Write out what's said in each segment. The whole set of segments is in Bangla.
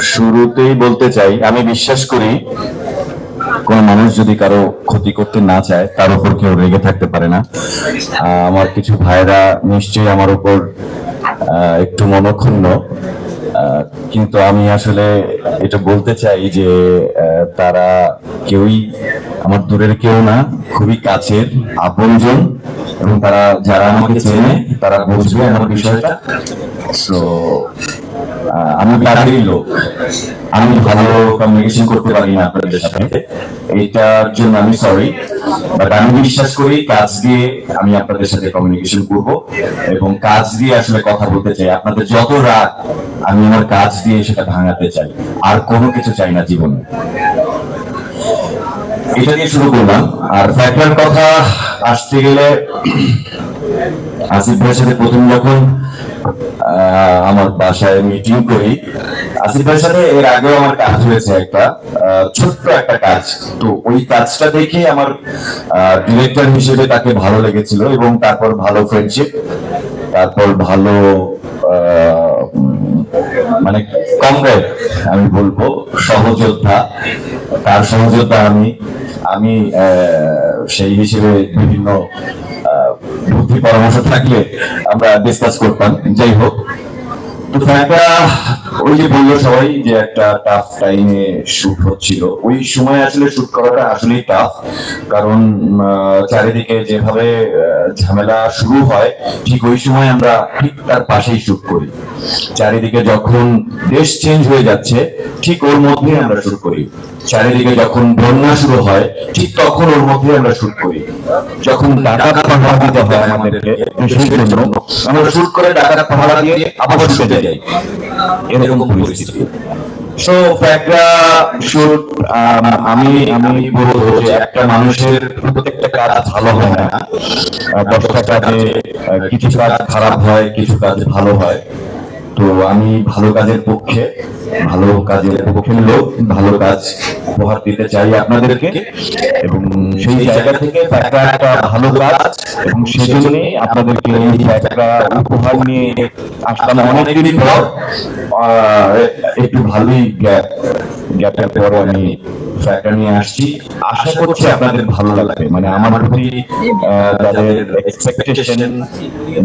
শুরুতেই বলতে চাই আমি বিশ্বাস করি কোন মানুষ যদি কারও ক্ষতি করতে না চায় তার উপর কেউ রেগে থাকতে পারে না। আমার কিছু ভাইরা নিশ্চয়ই আমার উপর একটু মনক্ষুণ্ণ। কিন্তু আমি আসলে এটা বলতে চাই যে তারা কেউই আমার দূরের কেউ না খুবই কাছের আপনজন। এবং তারা যারা আমাকে চেনে তারা বুঝবে আমার বিষয়টা। আহ, আমি তাদেরই লোক। আমি ভালো কমিউনিকেশন করতে পারি না আপনাদের সাথে। এইটার জন্য আমি সরি বাট আমি বিশ্বাস করি কাজ দিয়ে আমি আপনাদের সাথে কমিউনিকেশন করব এবং কাজ দিয়ে আসলে কথা বলতে চাই। আপনাদের যত রাগ, আমি আমার কাজ দিয়ে সেটা ভাঙাতে চাই। আর কোনো কিছু চাই না জীবনে। এটা দিয়ে শুরু করলাম। আর ফ্যাক্টর কথা আসতে গেলে আসিফ ভাইয়ের সাথে প্রথম যখন আমার বাসায় মিটিং করি, আসিফ ভাইয়ের সাথে এর আগেও আমার কাজ হয়েছে একটা ছোট্ট একটা কাজ। তো ওই কাজটা দেখে আমার ডিরেক্টর হিসেবে তাকে ভালো লেগেছিল এবং তারপর ভালো ফ্রেন্ডশিপ তারপর ভালো মানে কমরেড আমি বলব, সহযোদ্ধা। তার সহযোদ্ধা আমি আমি সেই হিসেবে বিভিন্ন বুদ্ধি পরামর্শ থাকলে আমরা ডিসকাস করতাম। যাই হোক, তো ওই যে বলল সবাই যে একটা টাফ টাইমে শুট হচ্ছিল। ওই সময় আসলে শুট করাটা আসলেই টাফ কারণ চারিদিকে যেভাবে ঝামেলা শুরু হয়, ঠিক ওই সময় আমরা ঠিক তার পাশেই শুট করি। চারিদিকে যখন দেশ চেঞ্জ হয়ে যাচ্ছে, ঠিক ওর মধ্যে আমরা শুট করি। চারিদিকে যখন বন্যা শুরু হয়, ঠিক তখন ওর মধ্যে আমরা শুট করি। যখন ডাকাত পাহারা দিতে হয় আমাদেরকে দেশের জন্য আমরা শুট করে ডাকাত পাহারা দিয়ে আবার শুটে যাই। এরকম পরিস্থিতি। সো শুট, আমি আমি বলব যে একটা মানুষের প্রত্যেকটা কাজ ভালো হয় না। দশটা কাজে কিছু কাজ খারাপ হয়, কিছু কাজ ভালো হয়। তো আমি ভালো কাজের পক্ষে, ভালো কাজের পক্ষের লোক ভালো কাজ উপহার দিতে চাই আপনাদেরকে। এবং সেই জায়গা থেকে একটা ভালো কাজ, এবং সেজন্য আপনাদেরকে একটা উপহার নিয়ে আসলাম। অনেকদিন পর একটু ভালোই গ্যাপের পর আমি ফ্যাক্টর নিয়ে আসছি। আশা করছি আপনাদের ভালো লাগবে। মানে আমার প্রতি তাদের এক্সপেকটেশন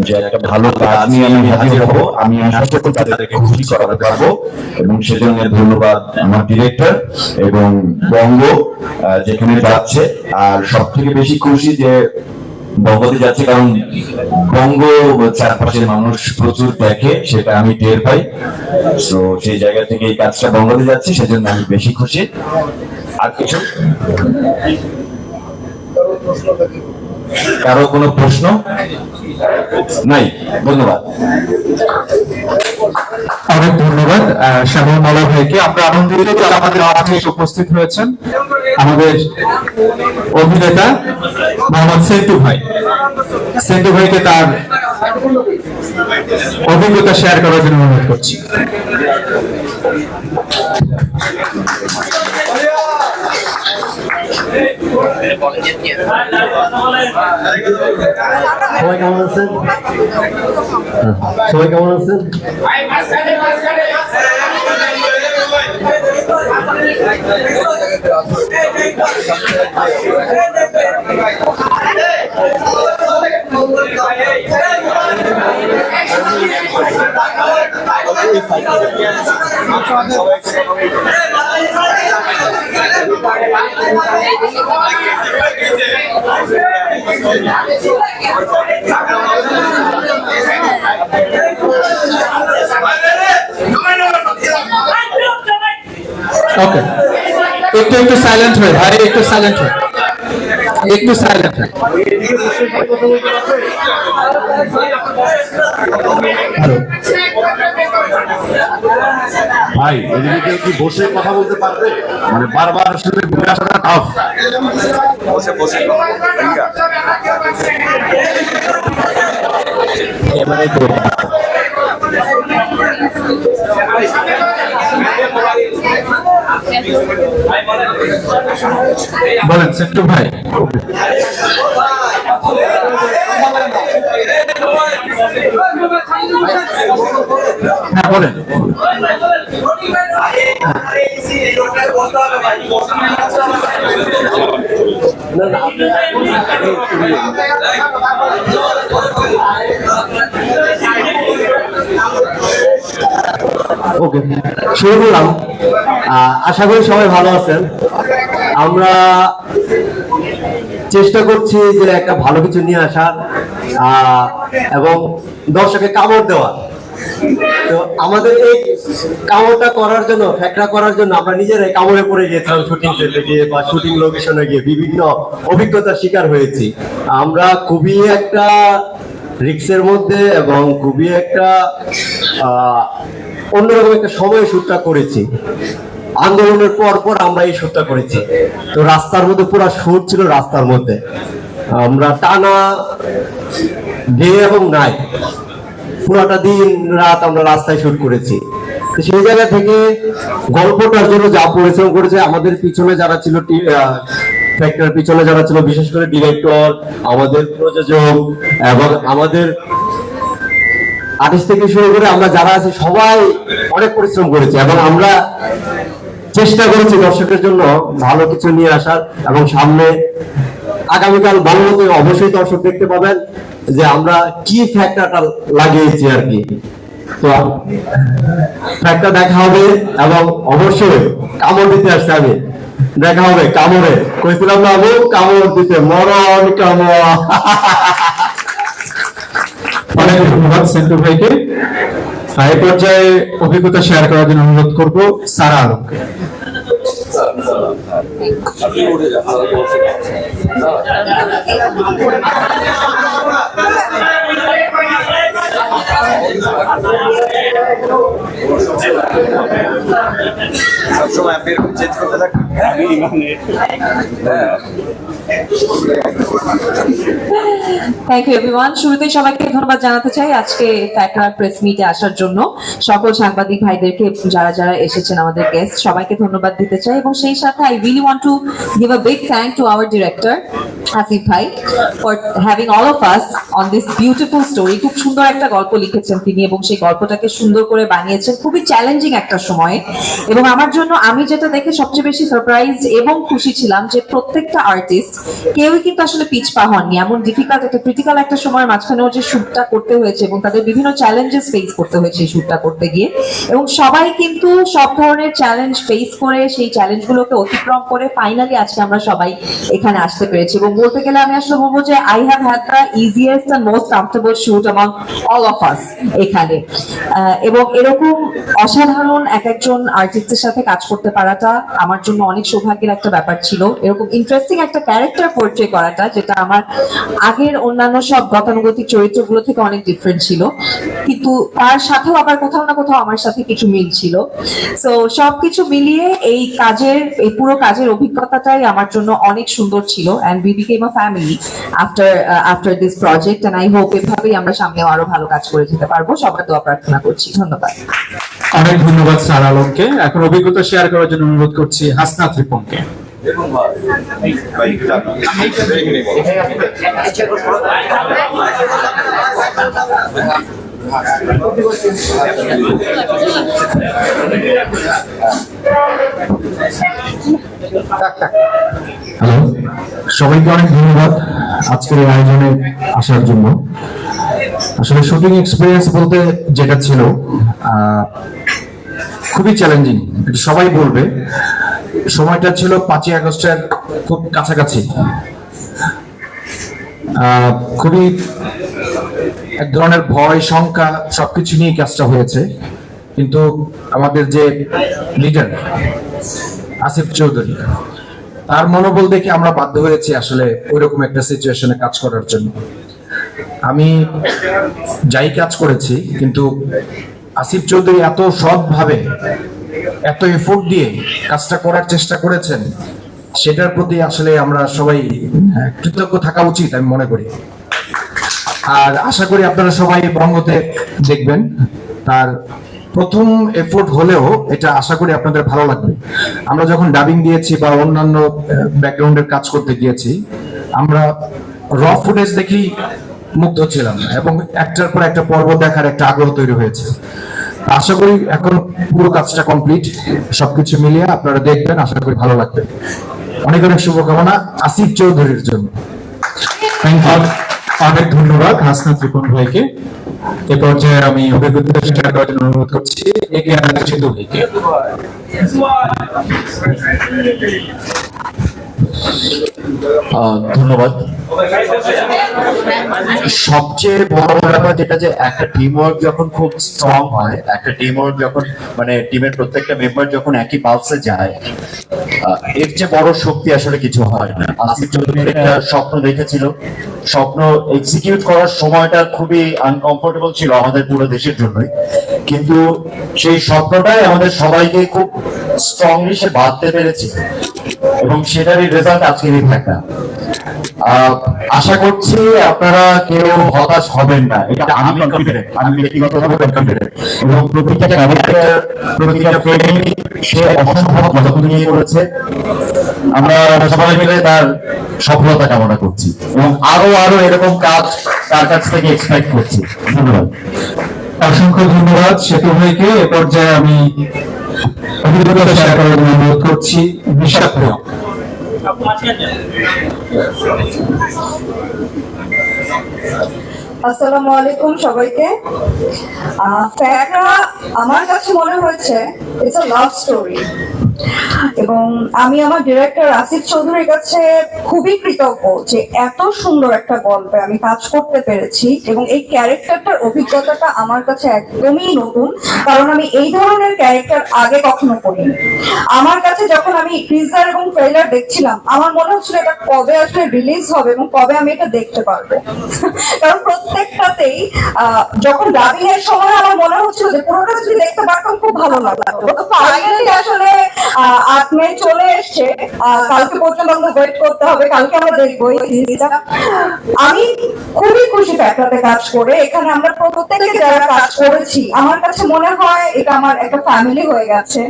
যে একটা ভালো কাজ নিয়ে আমি হাজির হব। আমি আশা করছি তাদেরকে খুশি করাতে পারব। এবং সেজন্য ধন্যবাদ আমার ডিরেক্টর এবং বঙ্গ যেখানে যাচ্ছে। আর সব থেকে বেশি খুশি যে বঙ্গতে যাচ্ছে, কারণ বঙ্গ চারপাশের মানুষ প্রচুর দেখে, সেটা আমি টের পাই। তো সেই জায়গা থেকে এই কাজটা বঙ্গতে যাচ্ছে, সেজন্য আমি বেশি খুশি। আর কিছু? কারও কোনো প্রশ্ন? নাই, ধন্যবাদ। অনেক ধন্যবাদ শ্যামল মালা ভাইকে। আমরা আনন্দিত যে আমাদের মাঝে উপস্থিত হয়েছেন। আমাদের অভিনেতা মোহাম্মদ সেন্টু ভাই। সেন্টু ভাইকে তার অভিজ্ঞতা শেয়ার করার জন্য অনুরোধ করছি। còn nhất nhiệt thôi cảm ơn xin thôi cảm ơn xin Hãy subscribe cho kênh Ghiền Mì Gõ Để không bỏ lỡ những video hấp dẫn আছেন সবাই কেমন আছেন ওকে একটু একটু সাইলেন্ট হয়ে ভাই একটু সাইলেন্ট হয়ে একটু সাইলেন্ট হয়ে হ্যালো ভাই এদিকে কেউ কি বসে কথা বলতে পারবে? মানে বারবার আসলে ঘুরে আসাটা টাফ বলেন সেন্টু ভাই। হ্যাঁ বলেন। ওকে, শুরু করলাম। আশা করি সবাই ভালো আছেন। আমরা চেষ্টা করছি যে একটা ভালো কিছু নিয়ে আসার এবং দর্শকে কামড় দেওয়া তো আমাদের এই কামড়টা করার জন্য করার জন্য আমরা নিজেরাই কামড়ে পড়ে গিয়েছিলাম শুটিং সেটে গিয়ে বা শুটিং লোকেশনে গিয়ে বিভিন্ন অভিজ্ঞতার শিকার হয়েছি। আমরা খুবই একটা রিক্সের মধ্যে এবং খুবই একটা অন্যরকম একটা সময় শুটটা করেছি। আন্দোলনের পর পর আমরা এই শুটটা করেছি। তো রাস্তার মধ্যে পুরো শুট ছিল রাস্তার মধ্যে। আমরা টানা ডে এবং নাইট পুরোটা দিন রাত আমরা রাস্তায় শুট করেছি। সেই জায়গা থেকে গল্পটার জন্য যা পরিশ্রম করেছে, আমাদের পিছনে যারা ছিল ফ্যাক্টর পিছনে যারা ছিল, বিশেষ করে ডিরেক্টর আমাদের প্রযোজক এবং আমাদের আর্টিস্ট থেকে শুরু করে আমরা যারা আছি, সবাই অনেক পরিশ্রম করেছি এবং আমরা চেষ্টা করেছি দর্শকের জন্য ভালো কিছু নিয়ে আসার এবং সামনে আগামীকাল বাংলাতে অবশ্যই দর্শক দেখতে পাবেন যে আমরা কি ফ্যাক্টরটা লাগিয়েছি আর কি। তো ফ্যাক্টর দেখা হবে এবং অবশ্যই কামড় দিতে আসছে আমি দেখা হবে কামড়ে। কইছিলাম না বাবু কামড় দিতে। মরণ কামড়। অনেক ধন্যবাদ সেন্টু ভাইকে। এই পর্যায়ে অভিজ্ঞতা শেয়ার করার জন্য অনুরোধ করব সারা আলমকে। সবসময় আপনি এরকম চেঞ্জ করতে থাকেন থ্যাংক ইউ এভরিওয়ান শুরুতেই সবাইকে ধন্যবাদ জানাতে চাই আজকে ফ্যাকরা প্রেস মিটে আসার জন্য। সকল সাংবাদিক ভাইদেরকে, যারা যারা এসেছেন আমাদের গেস্ট সবাইকে ধন্যবাদ দিতে চাই। এবং সেই সাথে I really want to give a big thank to our director Asif ভাই for having all of us on this beautiful story খুব সুন্দর একটা গল্প লিখেছেন তিনি এবং সেই গল্পটাকে সুন্দর করে বানিয়েছেন। খুবই চ্যালেঞ্জিং একটা সময়ে। এবং আমার জন্য আমি যেটা দেখে সবচেয়ে বেশি সারপ্রাইজ এবং খুশি ছিলাম যে প্রত্যেকটা আর্টিস্ট কেউই কিন্তু আসলে পিছপা হননি। এমন ডিফিকাল্ট একটা ক্রিটিক্যাল একটা সময়ের মাঝখানেও যে শুটটা করতে হয়েছে এবং তাদের বিভিন্ন চ্যালেঞ্জেস ফেস করতে হয়েছে এই শুটটা করতে গিয়ে। এবং সবাই কিন্তু সব ধরনের চ্যালেঞ্জ ফেস করে সেই চ্যালেঞ্জগুলোকে অতিক্রম করে ফাইনালি আজকে আমরা সবাই এখানে আসতে পেরেছি। এবং বলতে গেলে আমি আসলে বলব যে I have had the easiest and most comfortable shoot among all of us এখানে। এবং এরকম অসাধারণ এক একজন আর্টিস্টের সাথে কাজ করতে পারাটা আমার জন্য অনেক সৌভাগ্যের একটা ব্যাপার ছিল। এরকম ইন্টারেস্টিং একটা ক্যারেক্টার পোর্ট্রে করাটা যেটা আমার আগের অন্যান্য সব গতানুগতিক চরিত্রগুলো থেকে অনেক ডিফারেন্ট ছিল। কিন্তু তার সাথেও আবার কোথাও না কোথাও আমার সাথে কিছু মিল ছিল। সো সবকিছু মিলিয়ে এই কাজের, এই পুরো কাজের অভিজ্ঞতাটাই আমার জন্য অনেক সুন্দর ছিল। And we became a family after after this project and I hope এভাবেই আমরা সামনেও আরও ভালো কাজ করে যেতে পারব। সবার দোয়া প্রার্থনা করছি। ধন্যবাদ। অনেক ধন্যবাদ সারা আলমকে। এখন অভিজ্ঞতা শেয়ার করার জন্য অনুরোধ করছি হাসনাত রিপনকে। হ্যালো সবাইকে অনেক ধন্যবাদ আজকের এই আয়োজনে আসার জন্য। আসলে শুটিং এক্সপিরিয়েন্স বলতে যেটা ছিল খুবই চ্যালেঞ্জিং সবাই বলবে, সময়টা ছিল পাঁচই আগস্টের খুব কাছাকাছি। খুবই এক ধরনের ভয়, শঙ্কা, সবকিছু নিয়ে কাজটা হয়েছে। কিন্তু আমাদের যে লিডার আসিফ চৌধুরী। তার মনোবল দেখে আমরা বাধ্য হয়েছি আসলে ওইরকম একটা সিচুয়েশনে কাজ করার জন্য। আমি যাই কাজ করেছি কিন্তু আসিফ চৌধুরী এত সৎভাবে এত এফোর্ট দিয়ে কাজটা করার চেষ্টা করেছেন সেটার প্রতি আসলে আমরা সবাই হ্যাঁ, কৃতজ্ঞ থাকা উচিত আমি মনে করি। আর আশা করি আপনারা সবাই বঙ্গতে দেখবেন তার প্রথম এফোর্ট হলেও এটা আশা করি আপনাদের ভালো লাগবে। আমরা যখন ডাবিং দিয়েছি বা অন্যান্য ব্যাকগ্রাউন্ডের কাজ করতে গিয়েছি, আমরা র ফুটেজ দেখেই মুগ্ধ ছিলাম এবং একটার পর একটা পর্ব দেখার একটা আগ্রহ তৈরি হয়েছে। আশা করি এখন পুরো কাজটা কমপ্লিট সবকিছু মিলিয়ে আপনারা দেখবেন, আশা করি ভালো লাগবে। অনেক অনেক শুভকামনা, আসিফ চৌধুরীর জন্য। অনেক ধন্যবাদ হাসনা ত্রিপুণ ভাইকে। এ পর্যায়ে আমি অভিজ্ঞতা শেয়ার করার জন্য অনুরোধ করছি এগিয়ে ভাইকে আহ, ধন্যবাদ। সবচেয়ে বড় ব্যাপার যেটা যে একটা টিম ওয়ার্ক যখন খুব স্ট্রং হয়, একটা টিম ওয়ার্ক যখন মানে টিমের প্রত্যেকটা মেম্বার যখন একই পালসে যায় এর চেয়ে বড় শক্তি আসলে কিছু হয় না। আসিফ চৌধুরী একটা স্বপ্ন দেখেছিল। স্বপ্ন এক্সিকিউট করার সময়টা খুবই আনকমফোর্টেবল ছিল আমাদের পুরো দেশের জন্যই। কিন্তু সেই স্বপ্নটাই আমাদের সবাইকে খুব স্ট্রংলি সে বাঁধতে পেরেছে। এবং সেটারই রেজাল্ট আজকের এই আহ, আশা করছি আপনারা কেউ হতাশ হবেন না। এটা আমি কনফিডেন্ট আমি ব্যক্তিগতভাবে কনফিডেন্ট এবং প্রতিটা ক্যারেক্টার প্রতিটা ফ্রেম সে অসম্ভব যত্ন নিয়ে করেছে আমরা সবাই মিলে তার সফলতা কামনা করছি। এবং আরও আরও এরকম কাজ তার কাছ থেকে এক্সপেক্ট করছি। ধন্যবাদ। অসংখ্য ধন্যবাদ সেতু ভাইকে। এ পর্যায়ে আমি অভিজ্ঞতা শেয়ার করার জন্য অনুরোধ করছি ভাই আসসালামু আলাইকুম সবাইকে। ফ্যাকরা আমার কাছে মনে হয়েছে ইটস আ লাভ স্টোরি এবং আমি আমার ডিরেক্টর আসিফ চৌধুরীর কাছে খুবই কৃতজ্ঞ যে এত সুন্দর একটা গল্পে আমি কাজ করতে পেরেছি এবং এই ক্যারেক্টারটার অভিজ্ঞতাটা আমার কাছে একদমই নতুন। কারণ আমি এই ধরনের ক্যারেক্টার আগে কখনো করিনি। আমার কাছে যখন আমি টিজার এবং ট্রেলার দেখছিলাম, আমার মনে হচ্ছিল এটা কবে আসলে রিলিজ হবে এবং কবে আমি এটা দেখতে পারব। কারণ প্রত্যেকটাতেই যখন ডাবিং এর সময় আমার মনে হচ্ছিল যে পুরোটা যদি দেখতে পারতাম, খুব ভালো লাগতো। আসলে আট মে চলে এসছে। কালকে পর্যন্ত আমাদের ওয়েট করতে হবে। কালকে আমরা দেখব এই সিরিজটা আমি খুবই খুশি ফ্যাক্টরাতে কাজ করে। এখানে আমরা প্রত্যেকে যারা কাজ করেছি, আমার কাছে মনে হয় এটা আমার একটা ফ্যামিলি হয়ে গেছে।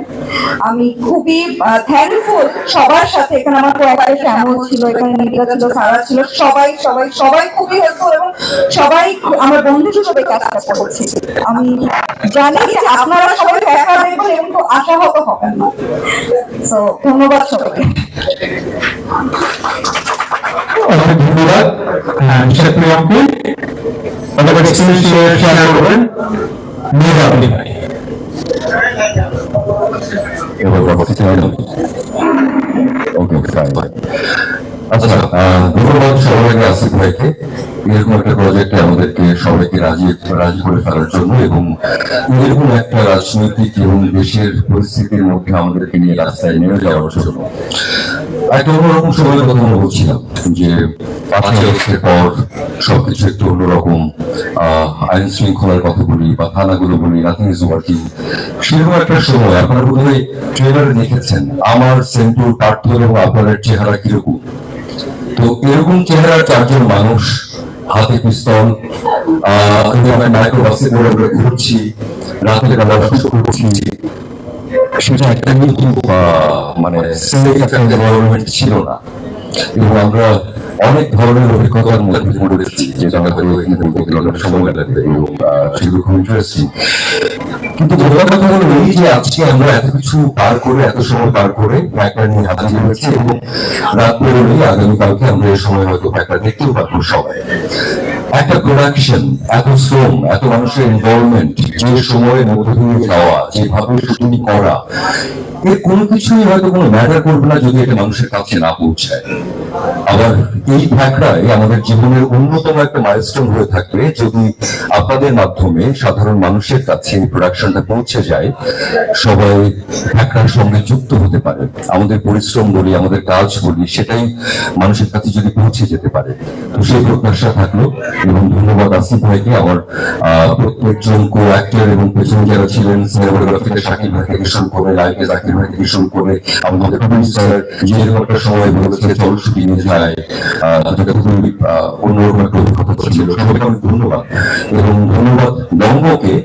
আমি খুবই থ্যাঙ্কফুল সবার সাথে। এখানে আমার কয়েকটা শ্যামল ছিল, এখানে নিবিকা ছিল, সারা ছিল। সবাই সবাই সবাই খুবই হেল্পফুল এবং সবাই আমার বন্ধু হিসেবে কাজটা করছি আমি জানি যে আপনারা সবাই দেখা দেখবেন এবং আশাহত হবেন না। তো ধন্যবাদ সবাইকে। অনেক ধন্যবাদ। হ্যাঁ, শেয়ার করবেন। এবার পরবর্তীতে ম্যাডাম ওকে ওকে ফাইন আচ্ছা ধন্যবাদ সবাইকে আসিফ ভাইকে। এরকম একটা প্রজেক্টে আমাদেরকে সবাইকে রাজি রাজি করে ফেলার জন্য এবং এরকম একটা রাজনৈতিক এবং দেশের পরিস্থিতির মধ্যে আমাদেরকে নিয়ে রাস্তায় নেমে যাওয়ার জন্য একটা অন্যরকম সময়ের কথা আমরা বলছিলাম যে পাঁচই আগস্টের পর সবকিছু একটু অন্যরকম আহ, আইন শৃঙ্খলার কথা বলি বা থানাগুলো বলি নাথিং ইজ ওয়ার্কিং সেরকম একটা সময় আপনারা বোধহয় ট্রেলারে দেখেছেন আমার সেন্টুর পার্থ এবং আপনার চেহারা কীরকম? তো এরকম চেহারার চারজন মানুষ, হাতে পিস্তল ঘুরছি রাতের বেলা করছি সেটা একটা কিন্তু মানে ছিল না। এবং আমরা অনেক ধরনের অভিজ্ঞতার মধ্যে করেছি যেটা হয়তো বলতে গেলে অনেক সময় লাগবে এবং সেগুলো খুব ইন্টারেস্টিং কিন্তু ধন্যবাদ কথা হলো এই যে আজকে আমরা এত কিছু পার করে, এত সময় পার করে প্যাকটা নিয়ে হাজির হয়েছি এবং রাত পেরোলেই আগামীকালকে আমরা এই সময় হয়তো প্যাকটা দেখতেও পারব সবাই। একটা প্রোডাকশন এত শ্রম, এত মানুষের ইনভলভমেন্ট যে সময়ের মধ্য দিয়ে যাওয়া, যেভাবে শুটিং করা, এর কোনো কিছুই হয়তো কোনো ম্যাটার করবে না যদি এটা মানুষের কাছে না পৌঁছায়। আবার এই ফ্যাকটাই আমাদের জীবনের অন্যতম একটা মাইলস্টোন হয়ে থাকবে যদি আপনাদের মাধ্যমে সাধারণ মানুষের কাছে এই প্রোডাকশনটা পৌঁছে যায়, সবাই ফ্যাকটার সঙ্গে যুক্ত হতে পারে। আমাদের পরিশ্রম বলি, আমাদের কাজ বলি, সেটাই মানুষের কাছে যদি পৌঁছে যেতে পারে। তো সেই প্রত্যাশা থাকল এবং ধন্যবাদ আসিফ ভাইকে, আমার প্রত্যেকজন কো অ্যাক্টর এবং পেছনে যারা ছিলেন সিনেমাটোগ্রাফিতে শাকিব ভাই থেকে শুরু করে লাইকে জাকির ভাই থেকে শুরু করে, আমাদের প্রডিউসার যে একটা সময় বলেছে, চল শুটিং যায়। যেটা খুবই অন্যরকম একটা অভিজ্ঞতা অনেক ধন্যবাদ। এবং ধন্যবাদ বঙ্গকে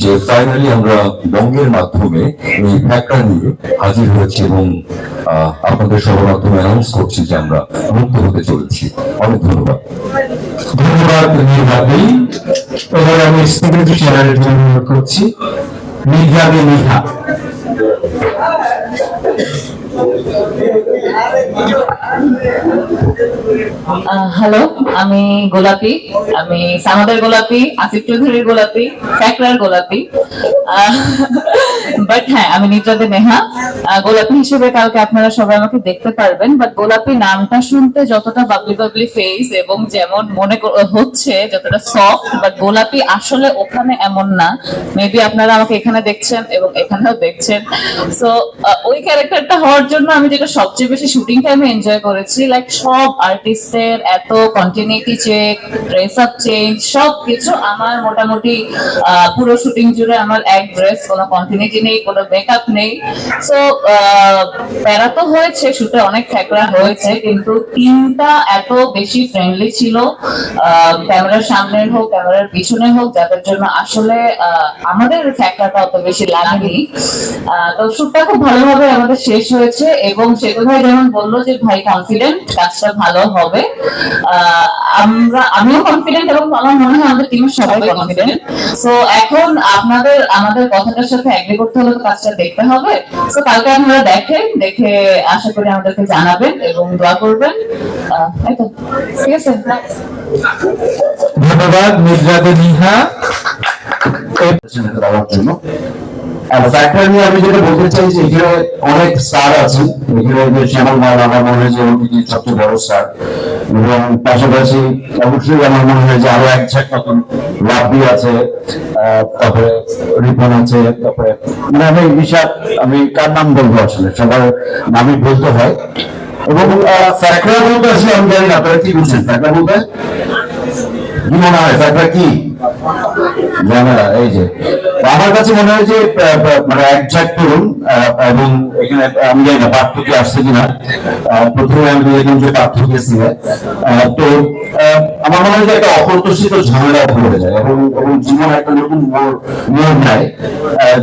যে ফাইনালি আমরা বঙ্গের মাধ্যমে এই ফ্যাক্টর নিয়ে হাজির হয়েছি এবং আপনাদের সবার মাধ্যমে অ্যানাউন্স করছি যে আমরা মুক্ত হতে চলেছি। অনেক ধন্যবাদ। ধন্যবাদ মেধাবী এবার আমি সেক্রেটারি শেয়ারের জন্য করছি। নির্যাবে নিহা হ্যালো আমি গোলাপি আমি সামাদের গোলাপি আসিফ চৌধুরীর গোলাপি ফ্যাকরার গোলাপি। বাট হ্যাঁ আমি নিদ্রাতে নেহা। গোলাপি হিসেবে কালকে আপনারা সবাই আমাকে দেখতে পারবেন বাট গোলাপি নামটা শুনতে যতটা বাবলি বাবলি ফেস এবং যেমন মনে হচ্ছে, যতটা সফট বাট গোলাপি আসলে ওখানে এমন না। মেবি আপনারা আমাকে এখানে দেখছেন এবং এখানেও দেখছেন। সো ওই ক্যারেক্টারটা হওয়ার জন্য আমি যেটা সবচেয়ে বেশি শুটিং টাইমে এনজয় করেছি লাইক সব আর্টিস্টের এত continuity check dress up change সব কিছু আমার মোটামুটি পুরো শুটিং জুড়ে আমার এক ড্রেস, কোনো কন্টিনিউটি নেই, কোনো মেকআপ নেই। সো প্যারা তো হয়েছে শুটে অনেক ফ্যাকরা হয়েছে, কিন্তু টিমটা এত বেশি ফ্রেন্ডলি ছিল ক্যামেরার সামনে হোক, ক্যামেরার পিছনে হোক, যাদের জন্য আসলে আমাদের ফ্যাকরাটা অত বেশি লাগেনি। তো শুটটা খুব ভালোভাবে আমাদের শেষ হয়েছে, এবং সেতু ভাই যেমন বলল যে, ভাই কনফিডেন্ট কাজটা ভালো হবে। আমরা, আমিও কনফিডেন্ট এবং আমার মনে হয় আমাদের টিমের সবাই কনফিডেন্ট সো এখন আপনাদের আমাদের কথাটার সাথে এগ্রি করতে হলে তো কাজটা দেখতে হবে। সো কালকে আপনারা দেখেন দেখে আশা করি আমাদেরকে জানাবেন এবং দোয়া করবেন। ঠিক আছে? ধন্যবাদ নির্যাবে নিহা। জন্য আর ফ্যাক্টর নিয়ে আমি যেটা বলতে চাই যে এখানে অনেক স্টার আছে এখানে যে শ্যামল মাল আমার মনে হয় যে ওদিকে সবচেয়ে বড় স্টার এবং পাশাপাশি অবশ্যই আমার মনে হয় যে আরও এক ঝাঁক নতুন রাব্বি আছে তারপরে রিপন আছে, তারপরে মানে আমি বিশাল আমি কার নাম বলব আসলে? সবার নামই বলতে হয়। এবং ফ্যাক্টর বলতে আসলে আমি জানি না, আপনারা কি ফ্যাক্টর বলতে কি মনে হয়? ফ্যাক্টর কি? ঝামেলা এই যে, আমার কাছে মনে হয় যে মানে একজাক্ট করুন এবং এখানে আমি জানি না পার্থক্য আসছে কিনা। প্রথমে আমি দেখলাম যে পার্থক্য ছিল তো আমার মনে হয় যে একটা অপ্রত্যাশিত ঝামেলা যায়, এবং এবং জীবন একটা নতুন মোড় নেয়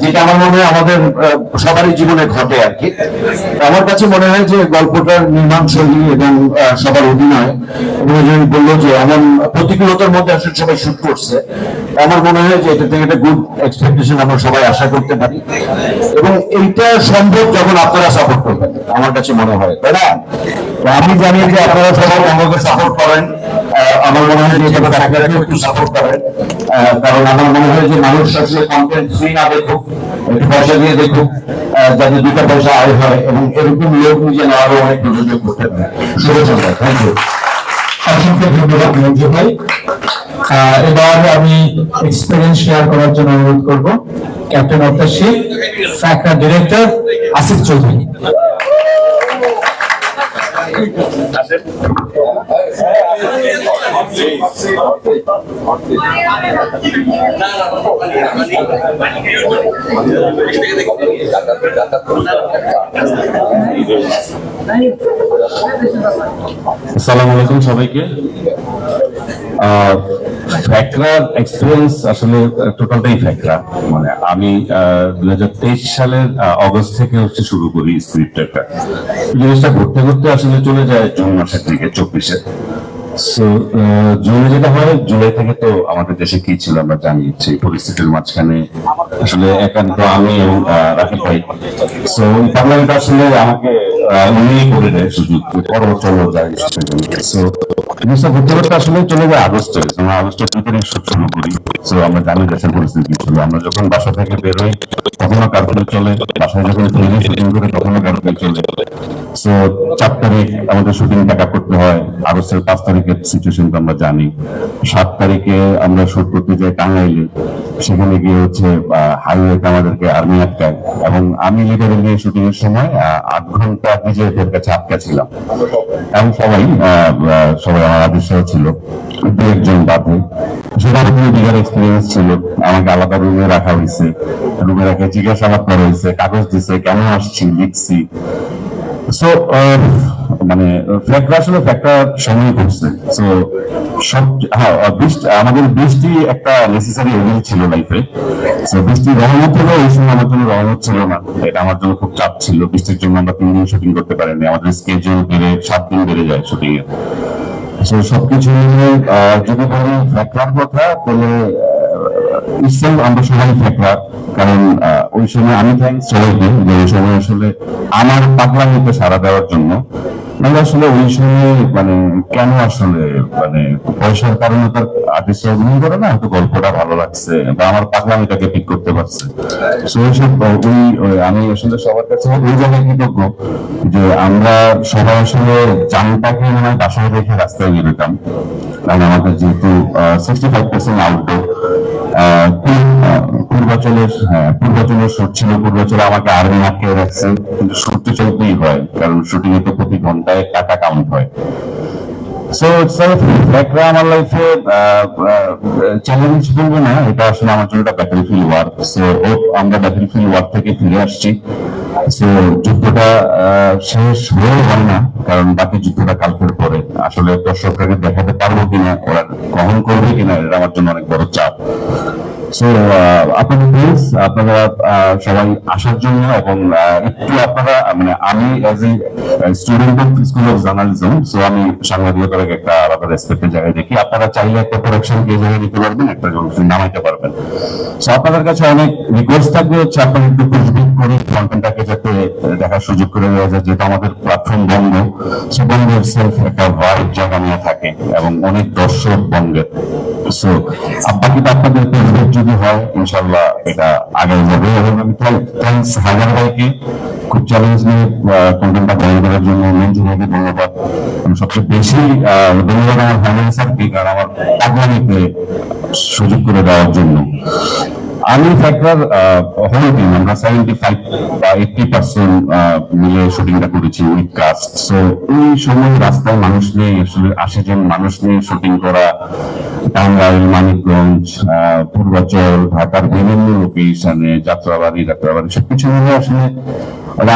যেটা আমার মনে হয় আমাদের সবারই জীবনে ঘটে আর কি। আমার কাছে মনে হয় যে গল্পটার নির্মাণ শৈলী এবং সবার অভিনয় এবং বলল যে এমন প্রতিকূলতার মধ্যে আসলে সবাই শুট করছে। আমার মনে হয় যে এটা থেকে একটা গুড এক্সপেকটেশন আমরা সবাই আশা করতে পারি এবং এইটা সম্ভব যখন আপনারা সাপোর্ট করবেন আমার কাছে মনে হয় তাই না আমি জানি যে আপনারা সবাই আমাকে সাপোর্ট করেন আমার মনে হয় যে এটা একটু সাপোর্ট করেন কারণ আমার মনে হয় যে মানুষ আসলে কন্টেন্ট ফ্রি না দেখুক একটু পয়সা দিয়ে দেখুক যাতে দুটো পয়সা আয় হয় এবং এরকম লোক নিজে না আরও অনেক প্রযোজক করতে পারে শুভেচ্ছা থ্যাংক ইউ অসংখ্য ধন্যবাদ মঞ্জু ভাই এবার আমি এক্সপিরিয়েন্স শেয়ার করার জন্য অনুরোধ করব। Captain of the ship factor director Asif Chowdhury আসসালামু আলাইকুম সবাইকে। ফ্যাকরার এক্সপিরিয়েন্স আসলে টোটালটাই ফ্যাকরা। মানে আমি দুই হাজার তেইশ সালের অগস্ট থেকে হচ্ছে শুরু করি স্ক্রিপ্টটা জিনিসটা ঘুরতে ঘুরতে আসলে চলে যায় জুন মাসের দিকে, চব্বিশে। সো জুনে যেটা হয়, জুলাই থেকে তো আমাদের দেশে কি ছিল আমরা জানি পরিস্থিতির মাঝখানে আসলে একান্ত আমি এবং রাকিব ভাই। পার্লামেন্ট আসলে আমাকে উনি করে দেয় সুযোগ চলো আসলে চলে যায় আগস্টে। করি। আমরা জানি দেশের পরিস্থিতি ছিল। আমরা যখন বাসা থেকে বেরোই তখনও কার্ফিউ চলে। বাসায় যখন ফিরে শুটিং করে তখনও কার্ফিউ চলে। সো চার তারিখ আমাদের শুটিং ব্যাক করতে হয়। আগস্টের পাঁচ তারিখের সিচুয়েশন তো আমরা জানি। সাত তারিখে আমরা শুট করতে যাই টাঙ্গাইলে, সেখানে গিয়ে হচ্ছে হাইওয়েতে আমাদেরকে আর্মি আটকায়। এবং আমি লিডারে গিয়ে শুটিং এর সময় আট ঘণ্টা নিজেদের কাছে আটকা ছিলাম। এবং সবাই সবাই আমার আদেশ ছিল। দু একজন বাদে। সেটা খুবই এক্সপিরিয়েন্স ছিল। আমাকে আলাদা রুমে রাখা হয়েছে। রুমে রেখে জিজ্ঞাসাবাদ করা হয়েছে, কাগজ দিছে, কেন আসছি, লিখছি। সো মানে ফ্যাক্টর আসলে ফ্যাক্টর সময় করছে। সো সব হ্যাঁ বৃষ্টি আমাদের বৃষ্টি একটা নেসেসারি ছিল লাইফে সো বৃষ্টি রহমত হলো এই সময় আমার জন্য রহমত ছিল না। এটা আমার জন্য খুব চাপ ছিল। বৃষ্টির জন্য আমরা তিন দিন শুটিং করতে পারিনি। আমাদের স্কেজুল বেড়ে সাত দিন বেড়ে যায় শুটিং এ। So, সবকিছু যদি বলি ফ্যাক্টর কথা তাহলে আমরা সবাই কারণ ওই সময় আমি থ্যাংকস সবাইকে যে ওই সময় আসলে আমার সারা দেওয়ার জন্য। মানে আসলে ওই সময় মানে কেন আসলে মানে পয়সার কারণে তার অভিনয় করে না, হয়তো গল্পটা ভালো লাগছে বা আমার পাগলামিটাকে পিক করতে পারছে। ওই আমি আসলে সবার কাছে ওই জায়গায় কৃতজ্ঞ যে আমরা সবাই আসলে জানটাকে মানে বাসায় রেখে রাস্তায় বেরোতাম। কারণ আমাদের যেহেতু সিক্সটি ফাইভ পার্সেন্ট আউটডোর পূর্বাচলের হ্যাঁ পূর্বাচলের শুট ছিল। পূর্বাচলে আমাকে আর্মি আটকে রাখছে। কিন্তু শুট তো চলতেই হয়, কারণ শুটিং এ তো প্রতি ঘন্টায় টাকা কাউন্ট হয়। সো একটা আমার লাইফে চ্যালেঞ্জ বলব না, এটা আসলে আমার জন্য একটা ব্যাটেল ফিল্ড ওয়ার্ক সো আমরা ব্যাটেল ফিল্ড ওয়ার্ক থেকে ফিরে আসছি। যুদ্ধটা শেষ হয়ে না, কারণ বাকি যুদ্ধটা কালকের পরে। আসলে দর্শককে দেখাতে পারব কিনা, ওরা গ্রহণ করবে কিনা এটা আমার জন্য অনেক বড় চাপ। আপনাদের আপনারা সবাই আসার জন্য এবং একটু আপনারা মানে আমি a student of school of journalism so আমি সাংবাদিকতাকে একটা আলাদা রেসপেক্টের জায়গায় দেখি। আপনারা চাইলে একটা প্রোডাকশন জায়গায় নিতে পারবেন, একটা নামাইতে পারবেন। সো আপনাদের কাছে অনেক রিকোয়েস্ট থাকবে, হচ্ছে আপনারা একটু করে কন্টেন্টটাকে যাতে দেখার সুযোগ করে দেওয়া যায়, যেহেতু আমাদের প্ল্যাটফর্ম বন্ধ, সো বন্ধের সেলফ একটা ভাইব জায়গা নিয়ে থাকে এবং অনেক দর্শক বঙ্গের সো বাকিটা আপনাদের পুষবিক যদি হয় ইনশাল্লাহ এটা আগে যাবে। এবং আমি থ্যাংকস হাজার ভাইকে খুব চ্যালেঞ্জ নিয়ে কন্টেন্টটা বন্ধ করার জন্য মঞ্জু ভাইকে ধন্যবাদ। আমি সবচেয়ে বেশি ধন্যবাদ আমার ফাইন্যান্সারকে কারণ আমার টাকা সুযোগ করে দেওয়ার জন্য। আমি ফ্যাক্টর হোল টিম আমরা সেভেন্টি ফাইভ বা এইটটি পার্সেন্ট মিলে শুটিংটা করেছি উইথ কাস্ট সো ওই সময় রাস্তায় মানুষ নিয়ে আসলে আশি জন মানুষ নিয়ে শুটিং করা, টাঙ্গাইল, মানিকগঞ্জ পূর্বাচল, ঢাকার বিভিন্ন লোকেশনে যাত্রাবাড়ি যাত্রাবাড়ি, সবকিছু মিলে আসলে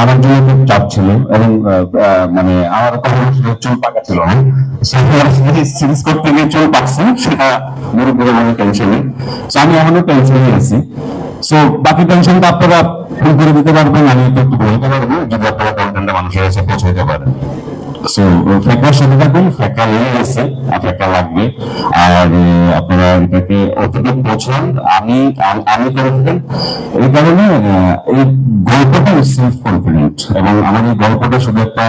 আমার জন্য খুব চাপ ছিল এবং মানে আমার কথা চুল পাকা ছিল না। সিরিজ করতে গিয়ে চুল পাকছে, সেটা করে মনে টেনশনে তো আমি এখনও টেনশনে আছি। সো বাকি টেনশনটা আপনারা ফুল করে দিতে পারবেন, আমি একটু বলতে পারব, যদি আপনারা কন্টেন্টটা মানুষের কাছে পৌঁছে দিতে পারেন। সো ফ্যাকার সাথে থাকুন ফ্যাকার নিয়ে গেছে আর লাগবে। আর আপনারা এটাকে অতটুকু পৌঁছান আমি আমি থাকেন এই কারণে এই গল্পটা সেলফ কনফিডেন্ট এবং আমার এই গল্পটা শুধু একটা,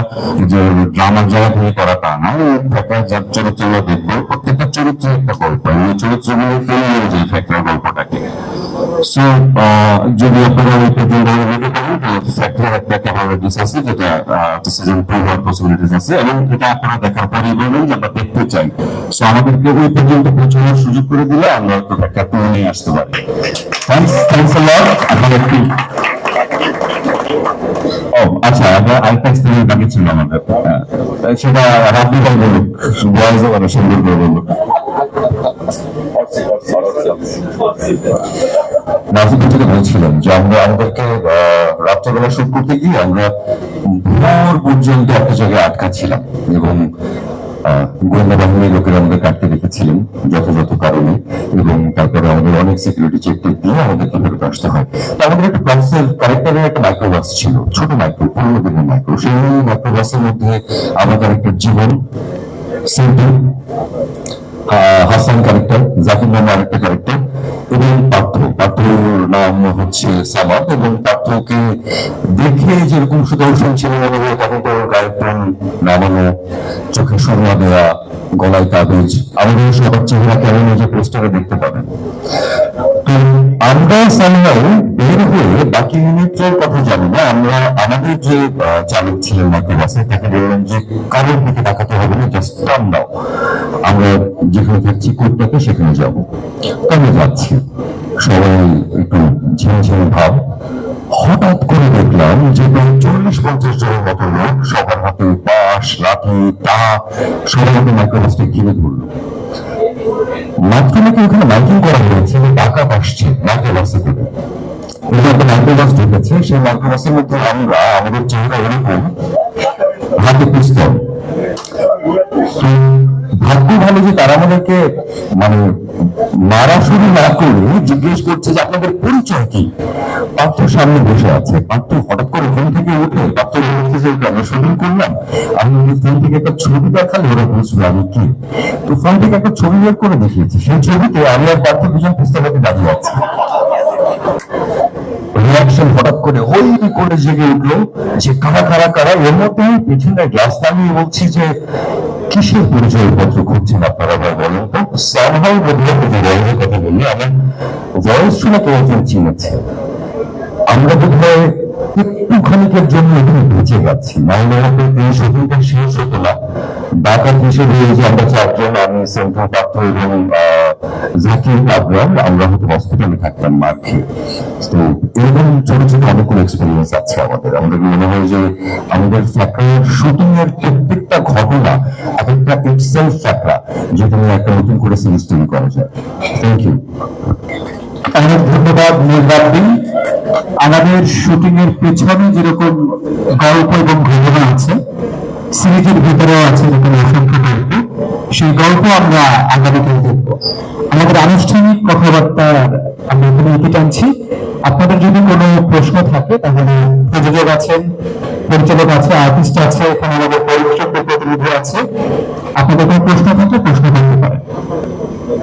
যে ড্রামার জায়গা থেকে করা তা না ফ্যাকার যার চরিত্র দেখব, প্রত্যেকটা চরিত্র একটা গল্প। এবং চরিত্রগুলো পেয়ে নিয়ে যায় ফ্যাকার গল্পটাকে? সো যদি আপনারা একটা আপনারা দেখার পরেই বলবেন যে দেখতে চাই। সো আমাদেরকে ওই পৌঁছানোর সুযোগ করে দিলে আমরা নিয়ে আসতে পারি। থ্যাংকস থ্যাংকস ও আচ্ছা আমরা আরেকটা এক্সপেরিমেন্ট বাকি ছিল আমাদের। সেটা রাব্বি ভাই বলুক বয়স নাজিম থেকে বলছিলাম যে আমরা আমাদেরকে রাত্রেবেলা শুট করতে গিয়ে আমরা ভোর পর্যন্ত একটা জায়গায় আটকা ছিলাম এবং গোয়েন্দা বাহিনীর লোকেরা আমাদের কাটতে রেখেছিলেন যথাযথ কারণে এবং তারপরে আমাদের অনেক সিকিউরিটি চেক দিয়ে আমাদেরকে ফেরত আসতে হয়। তো আমাদের একটা ক্লাসের ক্যারেক্টারের একটা মাইক্রোবাস ছিল ছোট মাইক্রো পুরোনো দিনের মাইক্রো সেই মাইক্রোবাসের মধ্যে আমার ক্যারেক্টার জীবন সেন্টু আহ, হাসান ক্যারেক্টার জাকির নামে আরেকটা ক্যারেক্টার এবং পাত্র। পার্থর নাম হচ্ছে সামাদ, এবং পাত্রকে দেখে যেরকম সুদর্শন ছিল মনে হয় তখন তো গায়ের প্রাণ নামানো চোখে সুরমা দেওয়া গলায় কাগজ। আমাদের সবার চেহারা কেমন যে পোস্টারে দেখতে পাবেন। আমরা সামহাও বের হয়ে বাকি ইউনিটের কথা জানি না। আমরা আমাদের যে চালক ছিলেন মাইক্রোবাসে তাকে বললাম যে, কারোর দিকে তাকাতে হবে না জাস্ট টার্ন দাও আমরা যেখানে থাকছি, কোর্টটাকে সেখানে যাব। আমরা যাচ্ছি। সবাই একটু ঝিমঝিম ভাব। হঠাৎ করে দেখলাম যে প্রায় চল্লিশ পঞ্চাশ জনের মতো লোক সবার হাতে বাঁশ লাঠি তা সবাই আমাকে মাইক্রোবাসকে ঘিরে ধরলো। মাত্র ওখানে মাইকিং করা হয়েছে টাকা আসছে মাইক্রোবাসে থেকে একটা মাইকেল বাস ঢুকেছে, সেই মাইক্রোবাসের মধ্যে আমরা, আমাদের চেহারা এরকম হাতে ভাগ্য ভালো যে তারা আমাদেরকে মানে মারা শুরু না করে জিজ্ঞেস করছে যে আপনাদের পরিচয় কি? পাত্র সামনে বসে আছে। পাত্র হঠাৎ করে ঘুম থেকে উঠে পাত্র বলছে যে করলাম। আমি ফোন থেকে একটা ছবি দেখালে ওরা বুঝবে আমি কি। তো ফোন থেকে একটা ছবি বের করে দেখিয়েছি। সেই ছবিতে আমি আর পার্থ দুজন পুস্তকাতে দাঁড়িয়ে আছি। রিয়াকশন হঠাৎ করে হই করে জেগে উঠল যে কারা কারা কারা এর মধ্যে পেছনে গ্লাস বলছি যে, কিসের পরিচয়পত্র খুঁজছেন আপনারা ভাই বলেন তো? বোধহয় ভয়েসের কথা বলি আমার ভয়েস শুনে কেউ চিনেছে আমরা বোধহয় একটু খানিকের জন্য এখানে বেঁচে যাচ্ছি। নাহলে এই শেষ হতো না। ডাকাত হিসেবে এই যে আমরা চারজন, আমি সেন্ট্রাল পাত্র এবং জাকির আমরা হয়তো হসপিটালে থাকতাম মার তো এরকম ছোট ছোট অনেকগুলো এক্সপিরিয়েন্স আছে আমাদের। আমাদের মনে হয় যে আমাদের ফ্যাক্টরির শুটিং এর প্রত্যেকটা ঘটনা এক একটা ইটসেলফ যেটা নিয়ে একটা নতুন করে সিরিজ তৈরি করা যায়। থ্যাংক ইউ অনেক ধন্যবাদ নির্বাচী আমাদের শুটিং এর পেছনে যেরকম গল্প এবং ঘটনা আছে, সিরিজের ভিতরেও আছে এরকম অসংখ্য গল্প, সেই গল্প আমরা আগামীকাল দেখব। আমাদের আনুষ্ঠানিক কথাবার্তার আমরা এখানে ইতি টানছি। আপনাদের যদি কোনো প্রশ্ন থাকে, তাহলে প্রযোজক আছেন, পরিচালক আছে, আর্টিস্ট আছে, এখানে আমাদের পরিবেশক প্রতিনিধি আছে। আপনাদের কোনো প্রশ্ন থাকলে প্রশ্ন করতে পারেন।